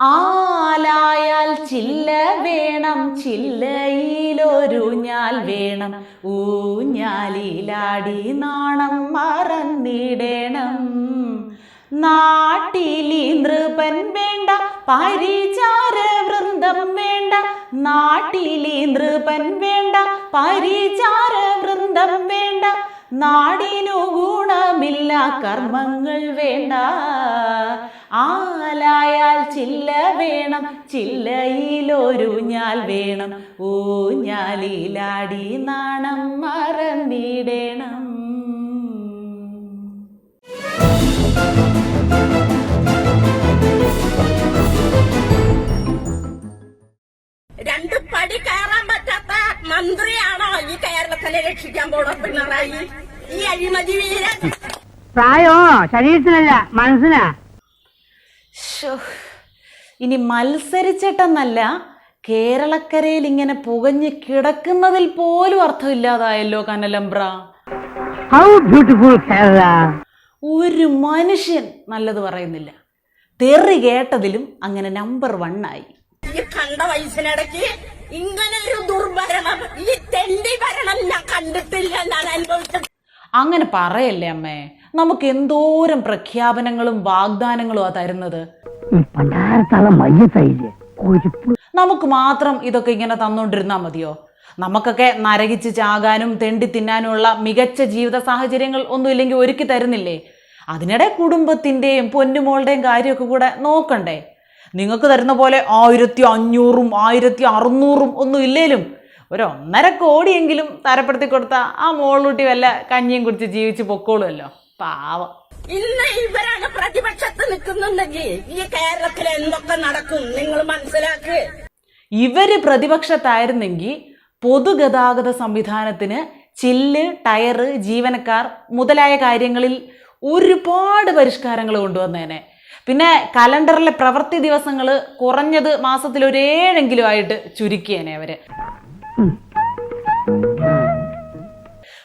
ആലായാൽ ചില്ല വേണം ചില്ലയിലൊരു ഞാൽ വേണം. ഊഞ്ഞാലിലാടി നാണം മറന്നിടണം. നാട്ടിലി നൃപൻ വേണ്ട പരിചാര വൃന്ദം വേണ്ട. നാട്ടിലി നൃപൻ വേണ്ട പരിചാര വൃന്ദം വേണ്ട. നാടിനു ഗുണമില്ല കർമ്മങ്ങൾ വേണ്ട. ആലായാൽ ചില്ല വേണം ചില്ലയിലൊരു ഞാൽ വേണം. ഊഞ്ഞാലിലാടി നാണം മറന്നിടണം. പ്രായോ? ശരീരത്തിനല്ല മനസ്സിനാ? ഇനി മത്സരിച്ചിട്ടെന്നല്ല കേരളക്കരയിൽ ഇങ്ങനെ പുകഞ്ഞ് കിടക്കുന്നതിൽ പോലും അർത്ഥമില്ലാതായല്ലോ കനലംബ്ര. How beautiful Kerala. ഒരു മനുഷ്യൻ നല്ലത് പറയുന്നില്ല. തെറി കേട്ടതിലും അങ്ങനെ നമ്പർ വൺ ആയി. ഈ കണ്ട വയസ്സിനിടയ്ക്ക് ഇങ്ങനെ ഒരു ദുർഭരണം ഈ തെണ്ടി ഭരണം ഞാൻ കണ്ടിട്ടില്ല എന്നാണ് അനുഭവിച്ചത്. അങ്ങനെ പറയല്ലേ അമ്മേ? നമുക്ക് എന്തോരം പ്രഖ്യാപനങ്ങളും വാഗ്ദാനങ്ങളും ആ തരുന്നത്? നമുക്ക് മാത്രം ഇതൊക്കെ ഇങ്ങനെ തന്നോണ്ടിരുന്നാ മതിയോ? നമുക്കൊക്കെ നരകിച്ച് ചാകാനും തെണ്ടി തിന്നാനുമുള്ള മികച്ച ജീവിത സാഹചര്യങ്ങൾ ഒന്നും ഇല്ലെങ്കിൽ ഒരുക്കി തരുന്നില്ലേ? അതിനിടെ കുടുംബത്തിന്റെയും പൊന്നുമോളുടെയും കാര്യമൊക്കെ കൂടെ നോക്കണ്ടേ? നിങ്ങൾക്ക് തരുന്ന പോലെ ആയിരത്തി അഞ്ഞൂറും ആയിരത്തി അറുന്നൂറും ഒന്നും ഇല്ലേലും ഒരു ഒന്നര കോടിയെങ്കിലും തരപ്പെടുത്തി കൊടുത്ത ആ മോളൂട്ടി വല്ല കഞ്ഞിയും കുടിച്ച് ജീവിച്ച് പൊക്കോളുമല്ലോ. പാവം. ഇന്ന് ഇവരാണ് പ്രതിപക്ഷത്ത് നിൽക്കുന്നുണ്ടെങ്കിൽ ഈ കേരളത്തിൽ എന്തൊക്കെ നടക്കും നിങ്ങൾ മനസ്സിലാക്ക്. ഇവർ പ്രതിപക്ഷത്തായിരുന്നെങ്കിൽ പൊതുഗതാഗത സംവിധാനത്തിന് ചില്ല് ടയറ് ജീവനക്കാർ മുതലായ കാര്യങ്ങളിൽ ഒരുപാട് പരിഷ്കാരങ്ങൾ കൊണ്ടുവന്നേനെ. പിന്നെ കലണ്ടറിലെ പ്രവൃത്തി ദിവസങ്ങൾ കുറഞ്ഞത് മാസത്തിൽ ഒരേഴെങ്കിലും ആയിട്ട് ചുരുക്കിയേനെ അവർ.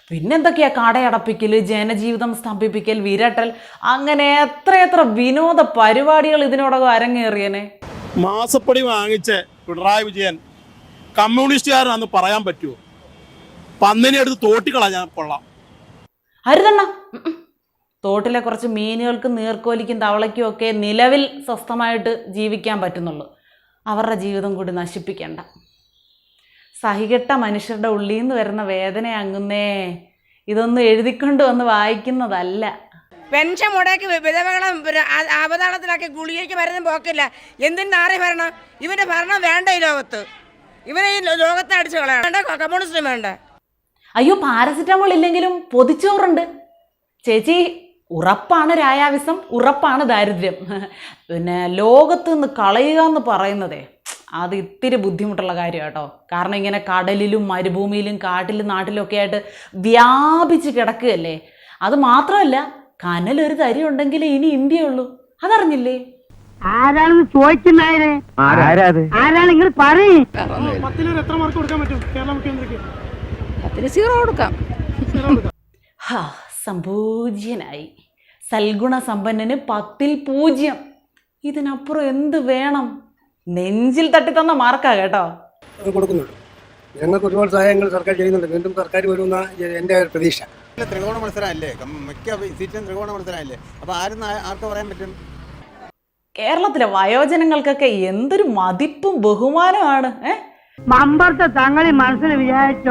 പിന്നെന്തൊക്കെയാ കടയടപ്പിക്കൽ ജനജീവിതം സ്തംഭിപ്പിക്കൽ വിരട്ടൽ? അങ്ങനെ എത്രയെത്ര വിനോദ പരിപാടികൾ ഇതിനോടകം അരങ്ങേറിയനെ? മാസപ്പടി വാങ്ങിച്ച പിണറായി വിജയൻ കമ്മ്യൂണിസ്റ്റുകാരനാന്ന് പറയാൻ പറ്റുമോ പന്നിനെ എടുത്ത് ഞാൻ കൊള്ളാം. അരുതണ്ണ. തോട്ടിലെ കുറച്ച് മീനുകൾക്കും നീർക്കോലിക്കും തവളയ്ക്കും ഒക്കെ നിലവിൽ സ്വസ്ഥമായിട്ട് ജീവിക്കാൻ പറ്റുന്നുള്ളൂ. അവരുടെ ജീവിതം കൂടി നശിപ്പിക്കണ്ട. സഹികെട്ട മനുഷ്യരുടെ ഉള്ളിൽ നിന്ന് വരുന്ന വേദന അങ്ങുന്നേ. ഇതൊന്നും എഴുതിക്കൊണ്ട് വന്ന് വായിക്കുന്നതല്ല. പെൻഷൻ മുടക്കി വിധവകളെ അവതാളത്തിലാക്കി ഗുളികയ്ക്ക് മരുന്നും പോക്കില്ല. എന്തിന് നാറി ഭരണം ഇവന്റെ ഭരണം വേണ്ട ഈ ലോകത്ത്. ഇവനെ ഈ ലോകത്തെ അടിച്ചു കളയണം. കമ്മ്യൂണിസ്റ്റും വേണ്ട? അയ്യോ പാരസിറ്റമോൾ ഇല്ലെങ്കിലും പൊതിച്ചോറുണ്ട്. ചേച്ചി ഉറപ്പാണ് രായാവിസം ഉറപ്പാണ് ദാരിദ്ര്യം. പിന്നെ ലോകത്ത് നിന്ന് കളയുക എന്ന് പറയുന്നതേ. അത് ഇത്തിരി ബുദ്ധിമുട്ടുള്ള കാര്യമാണ് കേട്ടോ കാരണം ഇങ്ങനെ കടലിലും മരുഭൂമിയിലും കാട്ടിലും നാട്ടിലും ഒക്കെ ആയിട്ട് വ്യാപിച്ച് കിടക്കുകയല്ലേ? അത് മാത്രമല്ല കനൽ ഒരു തരി ഉണ്ടെങ്കിൽ ഇനി ഇന്ത്യ ഉള്ളൂ. അതറിഞ്ഞില്ലേ? ആരാണെന്ന് ചോദിക്കുന്നായരെ ആരാത് ആരാണ് നിങ്ങൾ പറയും? ഹാ സംപൂജ്യനായി സൽഗുണ സമ്പന്നന് പത്തിൽ പൂജ്യം. ഇതിനപ്പുറം എന്ത് വേണം? നെഞ്ചിൽ തട്ടി തന്ന മാർക്കാ കേട്ടോ. കൊടുക്കുന്നുണ്ട്. ഞങ്ങൾക്ക് ഒരുപാട് സഹായങ്ങൾ സർക്കാർ ചെയ്യുന്നുണ്ട്. വീണ്ടും സർക്കാർ വരുമെന്ന എന്റെ ഒരു പ്രതീക്ഷ. ത്രികോണ മത്സരമല്ലേ? മിക്ക സീറ്റും ത്രികോണ മത്സരമല്ലേ? അപ്പൊ ആരും ആർക്ക് പറയാൻ പറ്റും? കേരളത്തിലെ വയോജനങ്ങൾക്കൊക്കെ എന്തൊരു മതിപ്പും ബഹുമാനമാണ് ഏ? മമ്പർത്തെ തങ്ങളി മനസ്സിൽ വിചാരിച്ച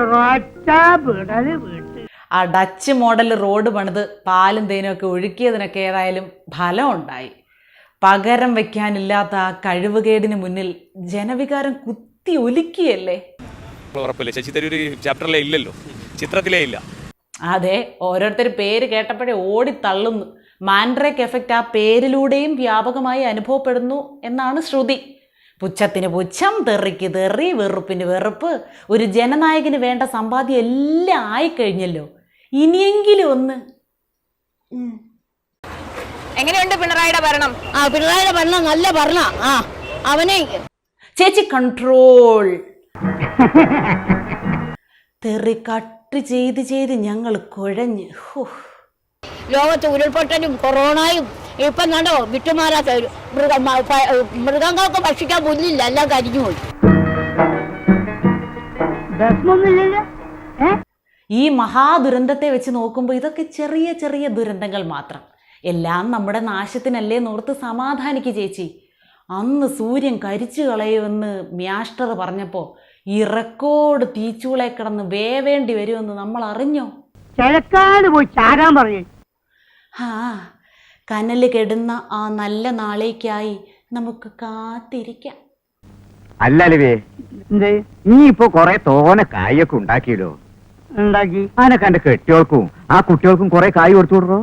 ആ ഡച്ച് മോഡൽ റോഡ് പണിത് പാലും തേനും ഒക്കെ ഒഴുക്കിയതിനൊക്കെ ഏതായാലും ഫലം ഉണ്ടായി. പകരം വെക്കാനില്ലാത്ത ആ കഴിവുകേടിന് മുന്നിൽ ജനവികാരം കുത്തി ഒലിക്കിയല്ലേ? ഉറപ്പില്ല? ശശി തരൂർ ചാപ്റ്ററിലെ ഇല്ലല്ലോ. ചിത്രത്തിലേ ഇല്ല. അതെ ഓരോരുത്തർ പേര് കേട്ടപ്പോഴേ ഓടിത്തള്ളുന്നു മാൻഡ്രേക്ക് എഫക്റ്റ് ആ പേരിലൂടെയും വ്യാപകമായി അനുഭവപ്പെടുന്നു എന്നാണ് ശ്രുതി. പുച്ഛത്തിന് പുച്ഛം തെറിക്ക് തെറി വെറുപ്പിന് വെറുപ്പ് ഒരു ജനനായകന് വേണ്ട സമ്പാദ്യം എല്ലാം ആയിക്കഴിഞ്ഞല്ലോ. ഇനിയെങ്കിലും ഒന്ന്. ഉം. എങ്ങനെയുണ്ട് പിണറായിയുടെ ഭരണം? ആ പിണറായിയുടെ ഭരണം നല്ല ഭരണ. ആ അവനെ ചേച്ചി കൺട്രോൾ തെറി കട്ട് ചെയ്ത് ചെയ്ത് ഞങ്ങൾ കുഴഞ്ഞ്. ഹോ. ലോകത്ത് ഉരുൾപൊട്ടലും കൊറോണയും ഇപ്പം കണ്ടോ വിട്ടുമാറാത്ത ഒരു മൃഗം മൃഗങ്ങൾക്ക് ഭക്ഷിക്കാൻ പുല്ലില്ല എല്ലാം കരിഞ്ഞു പോയി ഈ മഹാദുരന്തത്തെ വെച്ച് നോക്കുമ്പോൾ ഇതൊക്കെ ചെറിയ ചെറിയ ദുരന്തങ്ങൾ മാത്രം. എല്ലാം നമ്മുടെ നാശത്തിനല്ലേ നോർത്ത് സമാധാനിക്ക് ചേച്ചി. അന്ന് സൂര്യൻ കരിച്ചു കളയുമെന്ന് മ്യാഷ്ടർ പറഞ്ഞപ്പോൾ ഈ റെക്കോർഡ് തീച്ചൂളെ കിടന്ന് വേവേണ്ടി വരുമെന്ന് നമ്മൾ അറിഞ്ഞോ? ചിലക്കാട് പോയി ചാരാൻ പറയേ ആ കനൽ കെടുന്ന ആ നല്ല നാളേക്കായി നമുക്ക് കാത്തിരിക്കാം. അല്ല അലുവേ നീ ഇപ്പൊ കൊറേ തോനെ കായൊക്കെ ഉണ്ടാക്കിയല്ലോ ഉണ്ടാക്കി? ആനക്ക് എന്റെ കെട്ടിയോൾക്കും ആ കുട്ടികൾക്കും കൊറേ കായ് കൊടുത്തു വിടറോ?